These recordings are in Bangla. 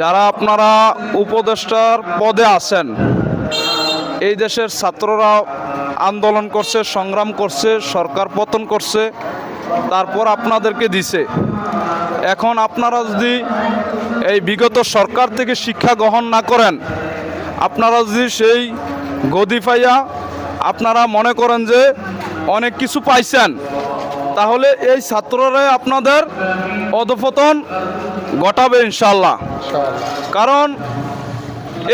যারা আপনারা উপদেষ্টার পদে আছেন, এই দেশের ছাত্ররা আন্দোলন করছে, সংগ্রাম করছে, সরকার পতন করছে, তারপর আপনাদেরকে দিছে। এখন আপনারা যদি এই বিগত সরকার থেকে শিক্ষা গ্রহণ না করেন, আপনারা যদি সেই গদি পাইয়া আপনারা মনে করেন যে অনেক কিছু পাইছেন তাহলে এই ছাত্ররা আপনাদের অধপতন ঘটাবে ইনশাল্লাহ কারণ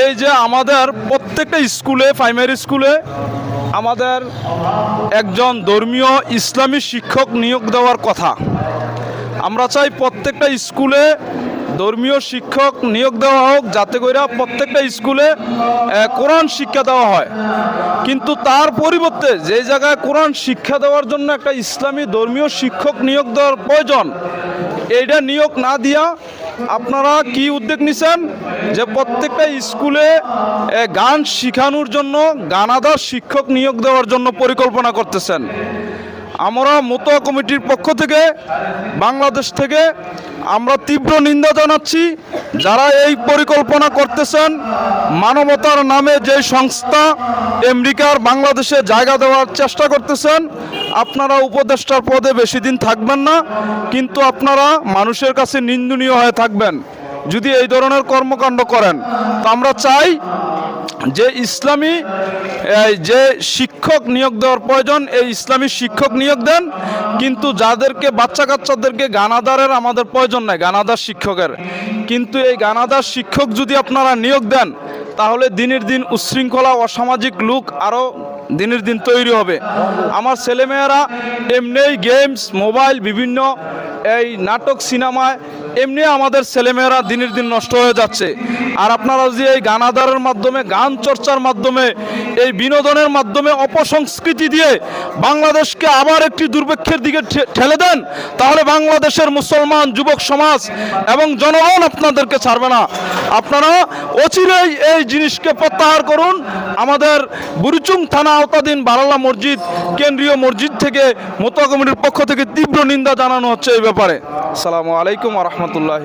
এই যে আমাদের প্রত্যেকটা স্কুলে, প্রাইমারি স্কুলে আমাদের একজন ধর্মীয় ইসলামী শিক্ষক নিয়োগ দেওয়ার কথা। আমরা চাই প্রত্যেকটা স্কুলে ধর্মীয় শিক্ষক নিয়োগ দেওয়া হোক, যাতে করে প্রত্যেকটা স্কুলে কোরআন শিক্ষা দেওয়া হয়। কিন্তু তার পরিবর্তে যে জায়গায় কোরআন শিক্ষা দেওয়ার জন্য একটা ইসলামী ধর্মীয় শিক্ষক নিয়োগ দেওয়ার প্রয়োজন, এইটা নিয়োগ না দিয়া আপনারা কি উদ্যোগ নিছেন? যে প্রত্যেকটা স্কুলে গান শেখানোর জন্য, গানাদার শিক্ষক নিয়োগ দেওয়ার জন্য পরিকল্পনা করতেছেন। আমরা মতো কমিটির পক্ষ থেকে, বাংলাদেশ থেকে আমরা তীব্র নিন্দা জানাচ্ছি। যারা এই পরিকল্পনা করতেছেন, মানবতার নামে যে সংস্থা আমেরিকার বাংলাদেশে জায়গা দেওয়ার চেষ্টা করতেছেন, আপনারা উপদেষ্টার পদে বেশি দিন থাকবেন না, কিন্তু আপনারা মানুষের কাছে নিন্দনীয় হয়ে থাকবেন। যদি এই ধরনের কর্মকাণ্ড করেন, তো আমরা চাই যে ইসলামী যে শিক্ষক নিয়োগ দেওয়ার প্রয়োজন, এই ইসলামী শিক্ষক নিয়োগ দেন, কিন্তু যাদেরকে বাচ্চা কাচ্চাদেরকে গানাদারের আমাদের প্রয়োজন নাই, গানাদার শিক্ষকের। কিন্তু এই গানাদার শিক্ষক যদি আপনারা নিয়োগ দেন, তাহলে দিনের দিন উচ্ছৃঙ্খলা, অসামাজিক লোক আরও দিনের দিন তৈরি হবে। আমার ছেলেমেয়েরা এমনি গেমস মোবাইল বিভিন্ন এই নাটক, সিনেমায় এমনি আমাদের ছেলেমেয়েরা দিনের দিন নষ্ট হয়ে যাচ্ছে। আর আপনারা যে এই গান গানাদারের মাধ্যমে, গান চর্চার মাধ্যমে, এই বিনোদনের মাধ্যমে অপসংস্কৃতি দিয়ে বাংলাদেশকে আবার একটি দুর্ভিক্ষের দিকে ঠেলে দেন, তাহলে বাংলাদেশের মুসলমান, যুবক সমাজ এবং জনগণ আপনাদেরকে ছাড়বে না। আপনারা অচিরেই এই জিনিসকে প্রত্যাহার করুন আমাদের বুরুচুং থানা আওতাধীন বারালা মসজিদ, কেন্দ্রীয় মসজিদ থেকে মোতা কমিটির পক্ষ থেকে তীব্র নিন্দা জানানো হচ্ছে এই ব্যাপারে। সালামু আলাইকুম রহমতুল্লাহ